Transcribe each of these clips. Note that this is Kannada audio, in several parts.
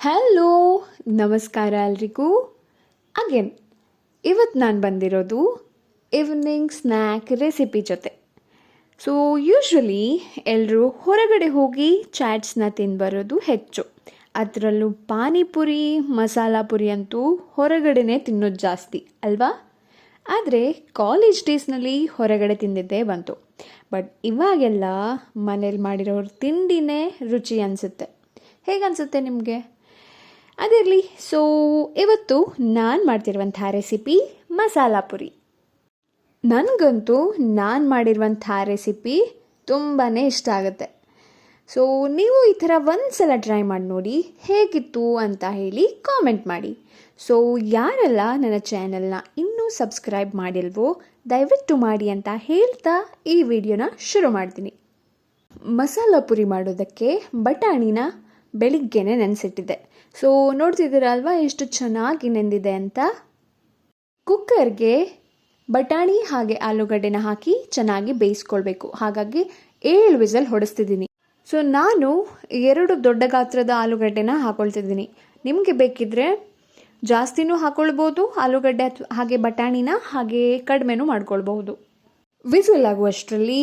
ಹಲೋ, ನಮಸ್ಕಾರ ಎಲ್ರಿಗೂ. ಅಗೇನ್ ಇವತ್ತು ನಾನು ಬಂದಿರೋದು ಈವ್ನಿಂಗ್ ಸ್ನ್ಯಾಕ್ ರೆಸಿಪಿ ಜೊತೆ. ಸೊ ಯೂಶ್ವಲಿ ಎಲ್ಲರೂ ಹೊರಗಡೆ ಹೋಗಿ ಚಾಟ್ಸ್ನ ತಿಂದು ಹೆಚ್ಚು. ಅದರಲ್ಲೂ ಪಾನಿಪುರಿ, ಮಸಾಲಾ ಪುರಿ ಅಂತೂ ಹೊರಗಡೆನೇ ತಿನ್ನೋದು ಜಾಸ್ತಿ, ಅಲ್ವಾ? ಆದರೆ ಕಾಲೇಜ್ ಡೇಸ್ನಲ್ಲಿ ಹೊರಗಡೆ ತಿಂದಿದ್ದೇ ಬಂತು. ಬಟ್ ಇವಾಗೆಲ್ಲ ಮನೇಲಿ ಮಾಡಿರೋ ತಿಂಡಿನೇ ರುಚಿ ಅನಿಸುತ್ತೆ. ಹೇಗನ್ಸುತ್ತೆ ನಿಮಗೆ? ಅದಿರಲಿ ಸೊ ಇವತ್ತು ನಾನು ಮಾಡ್ತಿರುವಂಥ ರೆಸಿಪಿ ಮಸಾಲ ಪುರಿ. ನನಗಂತೂ ನಾನು ಮಾಡಿರುವಂಥ ರೆಸಿಪಿ ತುಂಬಾ ಇಷ್ಟ ಆಗುತ್ತೆ. ಸೊ ನೀವು ಈ ಥರ ಒಂದು ಸಲ ಟ್ರೈ ಮಾಡಿ ನೋಡಿ ಹೇಗಿತ್ತು ಅಂತ ಹೇಳಿ ಕಾಮೆಂಟ್ ಮಾಡಿ. ಸೊ ಯಾರೆಲ್ಲ ನನ್ನ ಚಾನಲ್ನ ಇನ್ನೂ ಸಬ್ಸ್ಕ್ರೈಬ್ ಮಾಡಿಲ್ವೋ, ದಯವಿಟ್ಟು ಮಾಡಿ ಅಂತ ಹೇಳ್ತಾ ಈ ವಿಡಿಯೋನ ಶುರು ಮಾಡ್ತೀನಿ. ಮಸಾಲ ಪುರಿ ಮಾಡೋದಕ್ಕೆ ಬಟಾಣಿನ ಬೆಳಿಗ್ಗೆನೆ ನೆನೆಸಿಟ್ಟಿದ್ದೆ. ಸೊ ನೋಡ್ತಿದ್ದೀರಲ್ವಾ ಎಷ್ಟು ಚೆನ್ನಾಗಿ ನೆಂದಿದೆ ಅಂತ? ಕುಕ್ಕರ್ಗೆ ಬಟಾಣಿ ಹಾಗೆ ಆಲೂಗಡ್ಡೆನ ಹಾಕಿ ಚೆನ್ನಾಗಿ ಬೇಯಿಸ್ಕೊಳ್ಬೇಕು. ಹಾಗಾಗಿ ಏಳು ವಿಸಲ್ ಹೊಡೆಸ್ತಿದ್ದೀನಿ. ಸೊ ನಾನು ಎರಡು ದೊಡ್ಡ ಗಾತ್ರದ ಆಲೂಗಡ್ಡೆನ ಹಾಕೊಳ್ತಿದ್ದೀನಿ. ನಿಮಗೆ ಬೇಕಿದ್ರೆ ಜಾಸ್ತಿನೂ ಹಾಕೊಳ್ಬೋದು, ಆಲೂಗಡ್ಡೆ ಅಥವಾ ಹಾಗೆ ಬಟಾಣಿನ ಹಾಗೆ ಕಡಿಮೆನೂ ಮಾಡ್ಕೊಳ್ಬಹುದು. ವಿಸಿಲ್ ಆಗುವಷ್ಟರಲ್ಲಿ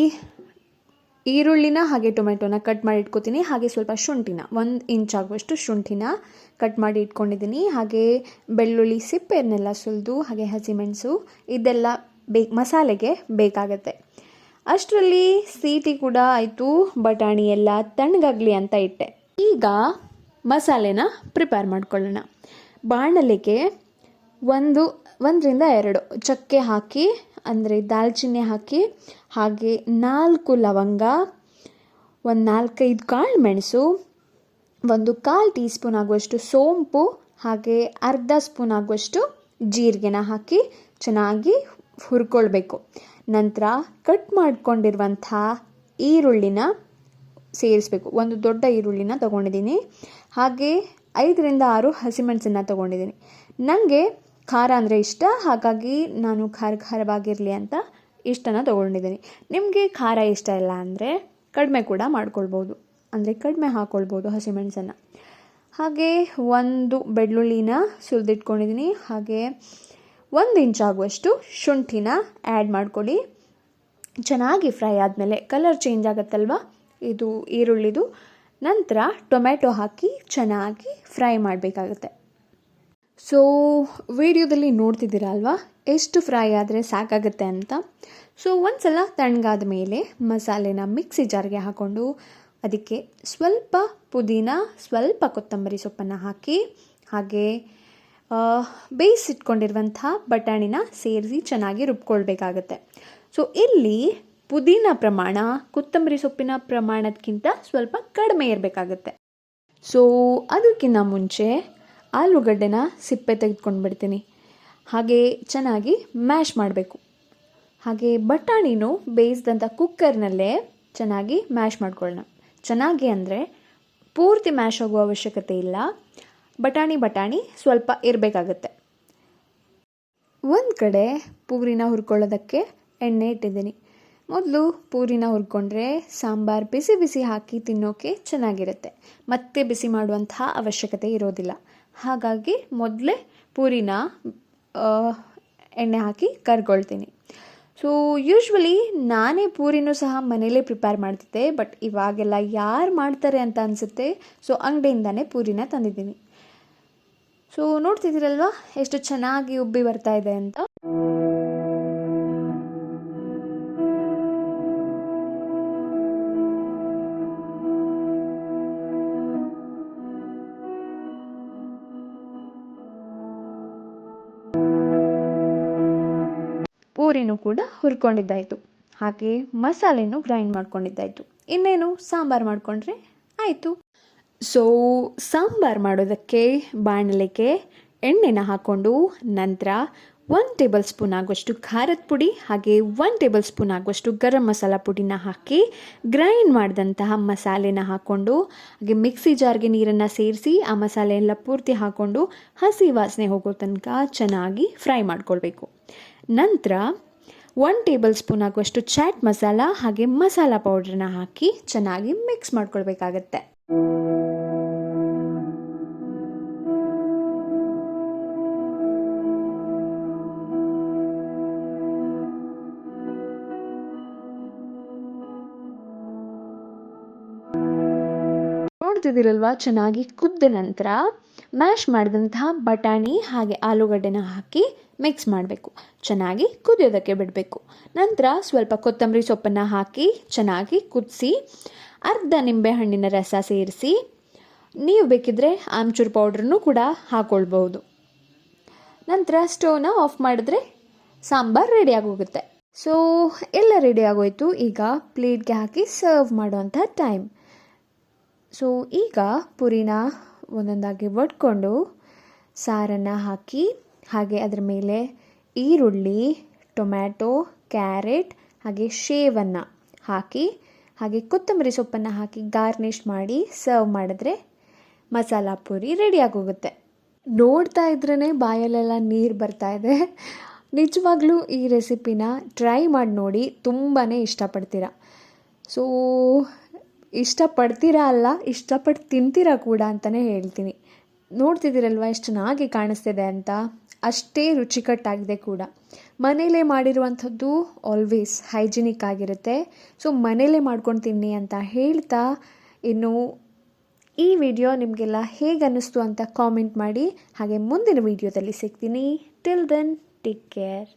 ಈರುಳ್ಳಿನ ಹಾಗೆ ಟೊಮೆಟೊನ ಕಟ್ ಮಾಡಿ ಇಟ್ಕೋತೀನಿ. ಹಾಗೆ ಸ್ವಲ್ಪ ಶುಂಠಿನ, ಒಂದು ಇಂಚ್ ಆಗುವಷ್ಟು ಶುಂಠಿನ ಕಟ್ ಮಾಡಿ ಇಟ್ಕೊಂಡಿದ್ದೀನಿ. ಹಾಗೆ ಬೆಳ್ಳುಳ್ಳಿ, ಸಿಪ್ಪೆಯನ್ನೆಲ್ಲ ಸುಲಿದು, ಹಾಗೆ ಹಸಿಮೆಣಸು, ಇದೆಲ್ಲ ಬೇ, ಮಸಾಲೆಗೆ ಬೇಕಾಗತ್ತೆ. ಅಷ್ಟರಲ್ಲಿ ಸೀಟಿ ಕೂಡ ಆಯಿತು, ಬಟಾಣಿ ಎಲ್ಲ ತಣ್ಣಗಾಗಲಿ ಅಂತ ಇಟ್ಟೆ. ಈಗ ಮಸಾಲೆನ ಪ್ರಿಪೇರ್ ಮಾಡ್ಕೊಳ್ಳೋಣ. ಬಾಣಲೆಗೆ ಒಂದು, ಒಂದರಿಂದ ಎರಡು ಚಕ್ಕೆ ಹಾಕಿ ಅಂದರೆ ದಾಲ್ಚಿನ್ನಿ ಹಾಕಿ, ಹಾಗೆ ನಾಲ್ಕು ಲವಂಗ, ಒಂದು ನಾಲ್ಕೈದು ಕಾಳು ಮೆಣಸು, ಒಂದು ಕಾಲು ಟೀ ಸ್ಪೂನ್ ಆಗುವಷ್ಟು ಸೋಂಪು, ಹಾಗೆ ಅರ್ಧ ಸ್ಪೂನ್ ಆಗುವಷ್ಟು ಜೀರಿಗೆನ ಹಾಕಿ ಚೆನ್ನಾಗಿ ಹುರ್ಕೊಳ್ಬೇಕು. ನಂತರ ಕಟ್ ಮಾಡಿಕೊಂಡಿರುವಂಥ ಈರುಳ್ಳಿನ ಸೇರಿಸ್ಬೇಕು. ಒಂದು ದೊಡ್ಡ ಈರುಳ್ಳಿನ ತೊಗೊಂಡಿದ್ದೀನಿ. ಹಾಗೆ ಐದರಿಂದ ಆರು ಹಸಿಮೆಣಸನ್ನು ತೊಗೊಂಡಿದ್ದೀನಿ. ನನಗೆ ಖಾರ ಅಂದರೆ ಇಷ್ಟ, ಹಾಗಾಗಿ ನಾನು ಖಾರ ಖಾರವಾಗಿರಲಿ ಅಂತ ಇಷ್ಟನ ತೊಗೊಂಡಿದ್ದೀನಿ. ನಿಮಗೆ ಖಾರ ಇಷ್ಟ ಇಲ್ಲ ಅಂದರೆ ಕಡಿಮೆ ಕೂಡ ಮಾಡ್ಕೊಳ್ಬೋದು. ಅಂದರೆ ಕಡಿಮೆ ಹಾಕ್ಕೊಳ್ಬೋದು ಹಸಿಮೆಣಸನ್ನು. ಹಾಗೆ ಒಂದು ಬೆಳ್ಳುಳ್ಳಿನ ಸುಲಿದಿಟ್ಕೊಂಡಿದ್ದೀನಿ. ಹಾಗೆ ಒಂದು ಇಂಚ್ ಆಗುವಷ್ಟು ಶುಂಠಿನ ಆ್ಯಡ್ ಮಾಡ್ಕೊಳ್ಳಿ. ಚೆನ್ನಾಗಿ ಫ್ರೈ ಆದಮೇಲೆ ಕಲರ್ ಚೇಂಜ್ ಆಗುತ್ತಲ್ವ? ಇದು ಈರುಳ್ಳಿದು. ನಂತರ ಟೊಮೆಟೊ ಹಾಕಿ ಚೆನ್ನಾಗಿ ಫ್ರೈ ಮಾಡಬೇಕಾಗತ್ತೆ. ಸೊ ವಿಡಿಯೋದಲ್ಲಿ ನೋಡ್ತಿದ್ದೀರಾ ಅಲ್ವಾ ಎಷ್ಟು ಫ್ರೈ ಆದರೆ ಸಾಕಾಗುತ್ತೆ ಅಂತ. ಸೊ ಒಂದು ಸಲ ತಣ್ಣಗಾದ ಮೇಲೆ ಮಸಾಲೆನ ಮಿಕ್ಸಿ ಜಾರ್ಗೆ ಹಾಕ್ಕೊಂಡು ಅದಕ್ಕೆ ಸ್ವಲ್ಪ ಪುದೀನ, ಸ್ವಲ್ಪ ಕೊತ್ತಂಬರಿ ಸೊಪ್ಪನ್ನು ಹಾಕಿ, ಹಾಗೆ ಬೇಯಿಸಿಟ್ಕೊಂಡಿರುವಂಥ ಬಟಾಣಿನ ಸೇರಿಸಿ ಚೆನ್ನಾಗಿ ರುಬ್ಕೊಳ್ಬೇಕಾಗತ್ತೆ. ಸೊ ಇಲ್ಲಿ ಪುದೀನ ಪ್ರಮಾಣ, ಕೊತ್ತಂಬರಿ ಸೊಪ್ಪಿನ ಪ್ರಮಾಣಕ್ಕಿಂತ ಸ್ವಲ್ಪ ಕಡಿಮೆ ಇರಬೇಕಾಗತ್ತೆ. ಸೊ ಅದಕ್ಕಿಂತ ಮುಂಚೆ ಆಲೂಗಡ್ಡೆನ ಸಿಪ್ಪೆ ತೆಗೆದುಕೊಂಡು ಬಿಡ್ತೀನಿ ಹಾಗೆ ಚೆನ್ನಾಗಿ ಮ್ಯಾಶ್ ಮಾಡಬೇಕು. ಹಾಗೆ ಬಟಾಣಿನೂ ಬೇಯಿಸಿದಂಥ ಕುಕ್ಕರ್ನಲ್ಲೇ ಚೆನ್ನಾಗಿ ಮ್ಯಾಶ್ ಮಾಡ್ಕೊಳ್ಳೋಣ. ಚೆನ್ನಾಗಿ ಅಂದರೆ ಪೂರ್ತಿ ಮ್ಯಾಶ್ ಆಗುವ ಅವಶ್ಯಕತೆ ಇಲ್ಲ. ಬಟಾಣಿ ಬಟಾಣಿ ಸ್ವಲ್ಪ ಇರಬೇಕಾಗತ್ತೆ. ಒಂದು ಕಡೆ ಪೂರಿನ ಹುರ್ಕೊಳ್ಳೋದಕ್ಕೆ ಎಣ್ಣೆ ಇಟ್ಟಿದ್ದೀನಿ. ಮೊದಲು ಪೂರಿನ ಹುರ್ಕೊಂಡ್ರೆ ಸಾಂಬಾರು ಬಿಸಿ ಬಿಸಿ ಹಾಕಿ ತಿನ್ನೋಕೆ ಚೆನ್ನಾಗಿರುತ್ತೆ. ಮತ್ತೆ ಬಿಸಿ ಮಾಡುವಂತಹ ಅವಶ್ಯಕತೆ ಇರೋದಿಲ್ಲ. ಹಾಗಾಗಿ ಮೊದಲೇ ಪೂರಿನ ಎಣ್ಣೆ ಹಾಕಿ ಕರ್ಕೊಳ್ತೀನಿ ಸೊ ಯೂಶ್ವಲಿ ನಾನೇ ಪೂರಿನೂ ಸಹ ಮನೇಲೇ ಪ್ರಿಪೇರ್ ಮಾಡ್ತಿದ್ದೆ ಬಟ್ ಇವಾಗೆಲ್ಲ ಯಾರು ಮಾಡ್ತಾರೆ ಅಂತ ಅನಿಸುತ್ತೆ ಸೊ ಅಂಗಡಿಯಿಂದನೇ ಪೂರಿನ ತಂದಿದ್ದೀನಿ. ಸೊ ನೋಡ್ತಿದ್ದೀರಲ್ವಾ, ಎಷ್ಟು ಚೆನ್ನಾಗಿ ಉಬ್ಬಿ ಬರ್ತಾ ಇದೆ ಅಂತ? ಪೂರಿನೂ ಕೂಡ ಹುರ್ಕೊಂಡಿದ್ದಾಯಿತು. ಹಾಗೆ ಮಸಾಲೆನೂ ಗ್ರೈಂಡ್ ಮಾಡ್ಕೊಂಡಿದ್ದಾಯಿತು. ಇನ್ನೇನು ಸಾಂಬಾರು ಮಾಡಿಕೊಂಡ್ರೆ ಆಯಿತು. ಸೊ ಸಾಂಬಾರು ಮಾಡೋದಕ್ಕೆ ಬಾಣಲೆಗೆ ಎಣ್ಣೆನ ಹಾಕ್ಕೊಂಡು ನಂತರ ಒನ್ ಟೇಬಲ್ ಸ್ಪೂನ್ ಆಗುವಷ್ಟು ಖಾರದ ಪುಡಿ ಹಾಗೆ ಒನ್ ಟೇಬಲ್ ಸ್ಪೂನ್ ಆಗುವಷ್ಟು ಗರಂ ಮಸಾಲ ಪುಡಿನ ಹಾಕಿ ಗ್ರೈಂಡ್ ಮಾಡಿದಂತಹ ಮಸಾಲೆನ ಹಾಕ್ಕೊಂಡು ಹಾಗೆ ಮಿಕ್ಸಿ ಜಾರ್ಗೆ ನೀರನ್ನು ಸೇರಿಸಿ ಆ ಮಸಾಲೆ ಎಲ್ಲ ಪೂರ್ತಿ ಹಾಕ್ಕೊಂಡು ಹಸಿ ವಾಸನೆ ಹೋಗೋ ತನಕ ಚೆನ್ನಾಗಿ ಫ್ರೈ ಮಾಡ್ಕೊಳ್ಬೇಕು. ನಂತರ ಒನ್ ಟೇಬಲ್ ಸ್ಪೂನ್ ಆಗುವಷ್ಟು ಚಾಟ್ ಮಸಾಲ ಹಾಗೆ ಮಸಾಲ ಪೌಡ್ರನ್ನ ಹಾಕಿ ಚೆನ್ನಾಗಿ ಮಿಕ್ಸ್ ಮಾಡ್ಕೊಳ್ಬೇಕಾಗತ್ತೆ. ನೋಡ್ತಿದ್ದೀರಲ್ವ ಚೆನ್ನಾಗಿ ಕುದ್ದ ನಂತರ ಮ್ಯಾಶ್ ಮಾಡಿದಂತಹ ಬಟಾಣಿ ಹಾಗೆ ಆಲೂಗಡ್ಡೆನ ಹಾಕಿ ಮಿಕ್ಸ್ ಮಾಡಬೇಕು. ಚೆನ್ನಾಗಿ ಕುದಿಯೋದಕ್ಕೆ ಬಿಡಬೇಕು. ನಂತರ ಸ್ವಲ್ಪ ಕೊತ್ತಂಬರಿ ಸೊಪ್ಪನ್ನು ಹಾಕಿ ಚೆನ್ನಾಗಿ ಕುದಿಸಿ, ಅರ್ಧ ನಿಂಬೆಹಣ್ಣಿನ ರಸ ಸೇರಿಸಿ, ನೀವು ಬೇಕಿದ್ರೆ ಆಮ್ಚೂರ್ ಪೌಡ್ರನ್ನು ಕೂಡ ಹಾಕ್ಕೊಳ್ಬಹುದು ನಂತರ ಸ್ಟೋವ್ನ ಆಫ್ ಮಾಡಿದ್ರೆ ಸಾಂಬಾರು ರೆಡಿ ಆಗೋಗುತ್ತೆ. ಸೊ ಎಲ್ಲ ರೆಡಿ ಆಗೋಯ್ತು. ಈಗ ಪ್ಲೇಟ್ಗೆ ಹಾಕಿ ಸರ್ವ್ ಮಾಡುವಂಥ ಟೈಮ್ ಸೊ ಈಗ ಪುರಿನ ಒಂದೊಂದಾಗಿ ಒಡ್ಕೊಂಡು ಸಾರನ್ನು ಹಾಕಿ, ಹಾಗೆ ಅದರ ಮೇಲೆ ಈರುಳ್ಳಿ, ಟೊಮ್ಯಾಟೊ, ಕ್ಯಾರೆಟ್, ಹಾಗೆ ಶೇವನ್ನು ಹಾಕಿ, ಹಾಗೆ ಕೊತ್ತಂಬರಿ ಸೊಪ್ಪನ್ನು ಹಾಕಿ ಗಾರ್ನಿಷ್ ಮಾಡಿ ಸರ್ವ್ ಮಾಡಿದ್ರೆ ಮಸಾಲ ಪೂರಿ ರೆಡಿಯಾಗೋಗುತ್ತೆ ನೋಡ್ತಾ ಇದ್ರೇ ಬಾಯಲ್ಲೆಲ್ಲ ನೀರು ಬರ್ತಾ ಇದೆ. ನಿಜವಾಗ್ಲೂ ಈ ರೆಸಿಪಿನ ಟ್ರೈ ಮಾಡಿ ನೋಡಿ ತುಂಬಾ ಇಷ್ಟಪಡ್ತೀರ. ಸೊ ಇಷ್ಟಪಡ್ತೀರಾ ಅಲ್ಲ, ಇಷ್ಟಪಟ್ಟು ತಿಂತೀರಾ ಕೂಡ ಅಂತಲೇ ಹೇಳ್ತೀನಿ. ನೋಡ್ತಿದ್ದೀರಲ್ವ ಎಷ್ಟು ಚೆನ್ನಾಗಿ ಕಾಣಿಸ್ತಿದೆ ಅಂತ? ಅಷ್ಟೇ ರುಚಿಕಟ್ಟಾಗಿದೆ ಕೂಡ. ಮನೇಲೇ ಮಾಡಿರುವಂಥದ್ದು ಆಲ್ವೇಸ್ ಹೈಜಿನಿಕ್ ಆಗಿರುತ್ತೆ. ಸೊ ಮನೇಲೇ ಮಾಡ್ಕೊಂಡು ತಿನ್ನಿ ಅಂತ ಹೇಳ್ತಾ ಇನ್ನು ಈ ವಿಡಿಯೋ ನಿಮಗೆಲ್ಲ ಹೇಗೆ ಅನ್ನಿಸ್ತು ಅಂತ ಕಾಮೆಂಟ್ ಮಾಡಿ. ಹಾಗೆ ಮುಂದಿನ ವಿಡಿಯೋದಲ್ಲಿ ಸಿಗ್ತೀನಿ. Till then take care